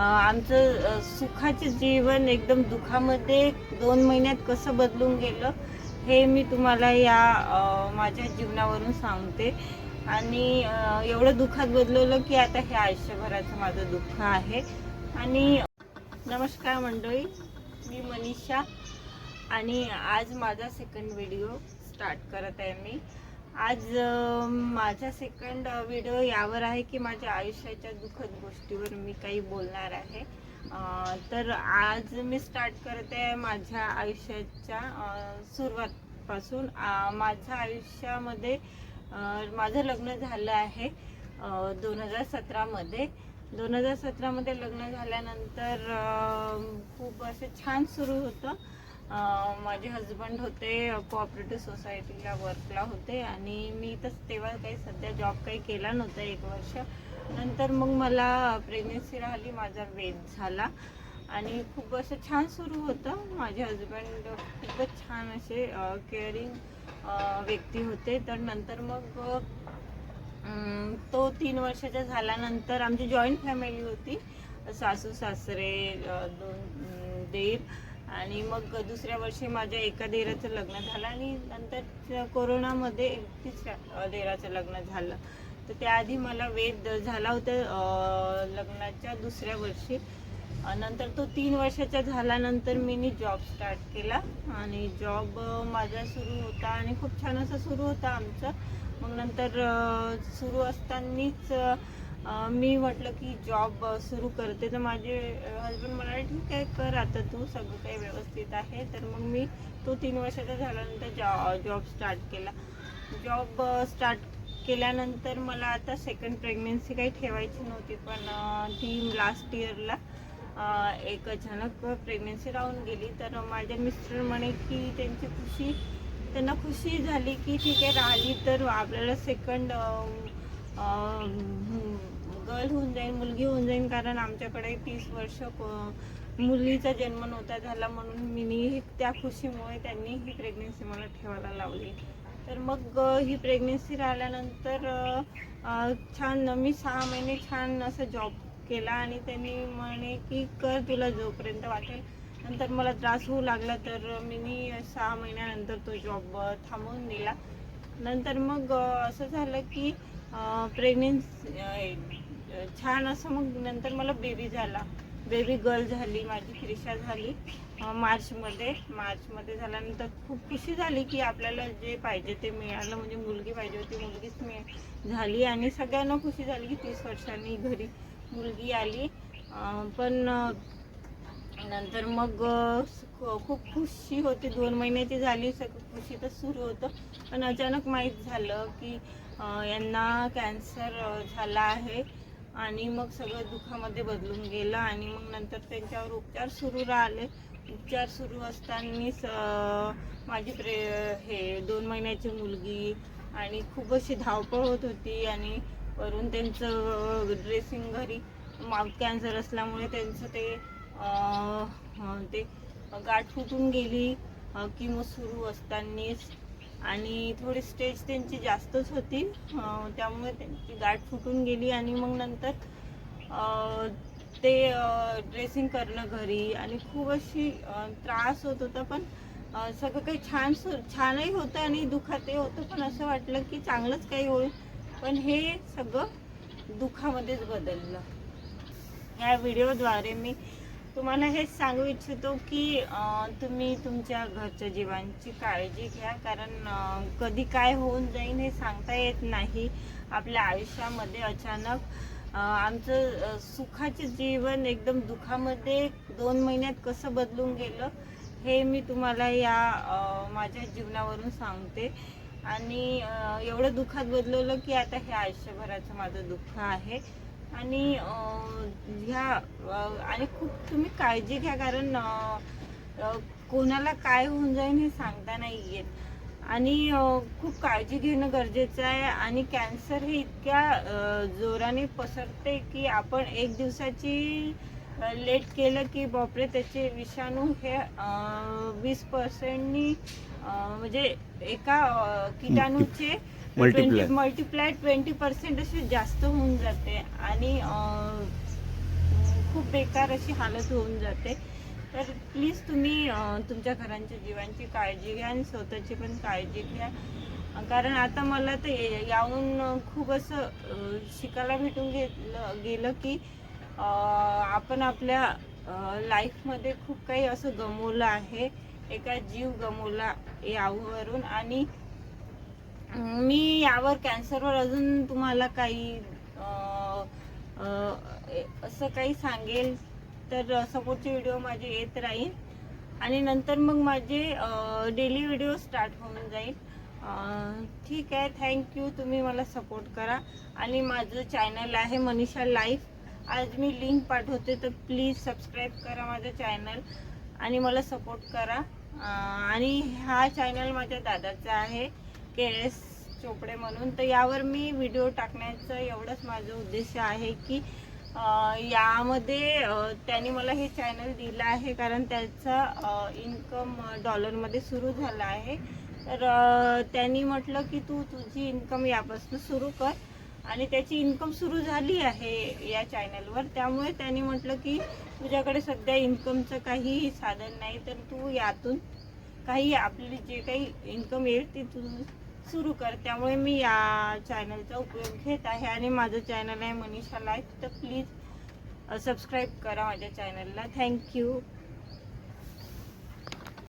आमचं सुखाचे सुखाचं जीवन एकदम दुःखामध्ये दोन महिन्यात कसं बदलून गेलं हे मी तुम्हाला या माझ्या जीवनावरून सांगते. आणि एवढं दुःखात बदलवलं की आता हे आयुष्यभराचं माझं दुःख आहे. आणि नमस्कार मंडळी मी मनीषा. आणि आज माझा सेकंड व्हिडिओ स्टार्ट करत आहे मी. आज माझा सेकंड व्हिडिओ यावर आहे की माझ्या आयुष्याच्या दुःखद गोष्टीवर मी काही बोलणार आहे. तर आज मी स्टार्ट करते माझ्या आयुष्याच्या सुरुवातपासून. माझ्या आयुष्यामध्ये माझं लग्न झालं आहे दोन हजार सतरामध्ये. दोन हजार सतरामध्ये लग्न झाल्यानंतर खूप असं छान सुरू होतं. माझे हजबंड होते कोऑपरेटिव्ह सोसायटीला वर्कला होते आणि मी तर तेव्हा काही सध्या जॉब काही केला नव्हता एक वर्ष. नंतर मग मला प्रेग्नेन्सी राहिली माझा वेट झाला आणि खूप असं छान सुरू होतं. माझे हजबंड खूपच छान असे केअरिंग व्यक्ती होते. तर नंतर मग तो तीन वर्षाचा झाल्यानंतर आमची जॉईंट फॅमिली होती. सासू सासरे दोन देव. आणि मग दुसऱ्या वर्षी माझ्या एका देराचं लग्न झालं आणि नंतर कोरोनामध्ये तिसऱ्या देराचं लग्न झालं. तर त्याआधी मला वेद झाला होता लग्नाच्या दुसऱ्या वर्षी. नंतर तो तीन वर्षाचा झाल्यानंतर मी जॉब स्टार्ट केला आणि जॉब माझा सुरू होता आणि खूप छान असा सुरू होता आमचं. मग नंतर सुरू असतानाच मी म्हटलं की जॉब सुरू करते. तर माझे हजबंड म्हणाले ठीक आहे कर आता तू सगळं काही व्यवस्थित आहे. तर मग मी तो तीन वर्षाचा झाल्यानंतर जॉ जॉब स्टार्ट केला. जॉब स्टार्ट केल्यानंतर मला आता सेकंड प्रेग्नेन्सी काही ठेवायची नव्हती पण ती लास्ट इयरला एक अचानक प्रेग्नेन्सी राहून गेली. तर माझे मिस्टर म्हणे की त्यांची खुशी त्यांना खुशी झाली की ठीक आहे राहिली तर आपल्याला सेकंड गर्ल होऊन जाईल मुलगी होऊन जाईल कारण आमच्याकडे तीस वर्ष मुलीचा जन्म नव्हता झाला म्हणून मी त्या खुशीमुळे त्यांनी ही प्रेग्नेन्सी मला ठेवायला लावली. तर मग ही प्रेग्नेन्सी राहिल्यानंतर छान मी सहा महिने छान असं जॉब केला आणि त्यांनी म्हणे की कर तुला जोपर्यंत वाटेल. नंतर मला त्रास होऊ लागला तर मी सहा महिन्यानंतर तो जॉब थांबवून दिला. नंतर मग असं झालं की प्रेग्नेन्सी छान असं मग नंतर मला बेबी झाला. बेबी गर्ल झाली माझी क्रिशा झाली. मार्चमध्ये मार्चमध्ये झाल्यानंतर खूप खुशी झाली की आपल्याला जे पाहिजे ते मिळालं. म्हणजे मुलगी पाहिजे होती मुलगीच मिळ झाली आणि सगळ्यांना खुशी झाली की तीस वर्षांनी घरी मुलगी आली. पण नंतर मग खूप खुशी होती. दोन महिन्याची झाली. सगळं खुशी तर सुरू होतं. पण अचानक माहीत झालं की यांना कॅन्सर झाला आहे. आणि मग सगळं दुःखामध्ये बदलून गेलं. आणि मग नंतर त्यांच्यावर उपचार सुरू राहिले. उपचार सुरू असतानाच माझी प्रे हे दोन महिन्याची मुलगी आणि खूप अशी धावपळ होत होती. आणि वरून त्यांचं ड्रेसिंग घरी माउथ कॅन्सर असल्यामुळे त्यांचं ते ते गाठ फुटून गेली किमो सुरू असतानाच. आणि थोडी स्टेज त्यांची जास्तच होती. त्यामुळे त्यांची गाठ फुटून गेली आणि मग नंतर ते ड्रेसिंग करणं घरी. आणि खूप अशी त्रास होत होता पण सगळं काही छान सु छानही होतं आणि दुखातही होतं. पण असं वाटलं की चांगलंच काही होईल. पण हे सगळं दुःखामध्येच बदललं. या व्हिडिओद्वारे मी तुम्हाला हेच सांगू इच्छितो की तुम्ही तुमच्या घरच्या जीवांची काळजी घ्या कारण कधी काय होऊन जाईल हे सांगता येत नाही. आपल्या आयुष्यामध्ये अचानक आमचं सुखाचे सुखाचं जीवन एकदम दुःखामध्ये दोन महिन्यात कसं बदलून गेलं हे मी तुम्हाला या माझ्या जीवनावरून सांगते. आणि एवढं दुःखात बदलवलं की आता हे आयुष्यभराचं माझं दुःख आहे. आणि ह्या आणि खूप तुम्ही काळजी घ्या कारण कोणाला काय होऊन जाईल हे सांगता नाही येत. आणि खूप काळजी घेणं गरजेचं आहे आणि कॅन्सर हे इतक्या जोराने पसरते की आपण एक दिवसाची लेट केलं की बापरे त्याचे विषाणू हे वीस पर्सेंटनी म्हणजे एका किटाणूचे. मल्टिप्लाय ट्वेंटी पर्सेंट असे जास्त होऊन जाते आणि खूप बेकार अशी हालत होऊन जाते तर प्लीज तुम्ही तुमच्या घरांच्या जीवांची काळजी घ्या आणि स्वतःची पण काळजी घ्या कारण आता मला ते याहून खूप असं शिकायला भेटून घेतलं गेलं की आपण आपल्या लाईफमध्ये खूप काही असं गमवलं आहे. एका जीव गमवला यावरून आणि मी यावर कॅन्सरवर अजून तुम्हाला काही असं काही सांगेल तर सपोर्टचे व्हिडिओ माझे येत राहील. आणि नंतर मग माझे डेली व्हिडिओ स्टार्ट होऊन जाईल. ठीक आहे. थँक्यू तुम्ही मला सपोर्ट करा. आणि माझं चॅनल आहे मनीषा लाईफ आज मी लिंक पाठवते तर प्लीज सबस्क्राईब करा माझं चॅनल आणि मला सपोर्ट करा. आणि हा चॅनल माझ्या दादाचा आहे के एस चोपडे म्हणून. तर यावर मी व्हिडिओ टाकण्याचं एवढंच माझं उद्देश आहे की यामध्ये अं, त्यांनी मला हे चॅनल दिलं आहे कारण त्याचा इन्कम डॉलरमध्ये सुरू झाला आहे. तर त्यांनी म्हटलं की तू तुझी इन्कम यापासून सुरू कर. आणि त्याची इन्कम सुरू झाली आहे या चॅनलवर त्यामुळे त्यांनी म्हटलं की तुझ्याकडे सध्या इन्कमचं काही साधन नाही तर तू यातून काही आपली जे काही इन्कम येईल ती तू सुरू कर. त्यामुळे मी या चॅनलचा उपयोग घेत आहे आणि माझं चॅनल आहे मनीषा लाईफ. तर प्लीज सबस्क्राईब करा माझ्या चॅनलला थँक्यू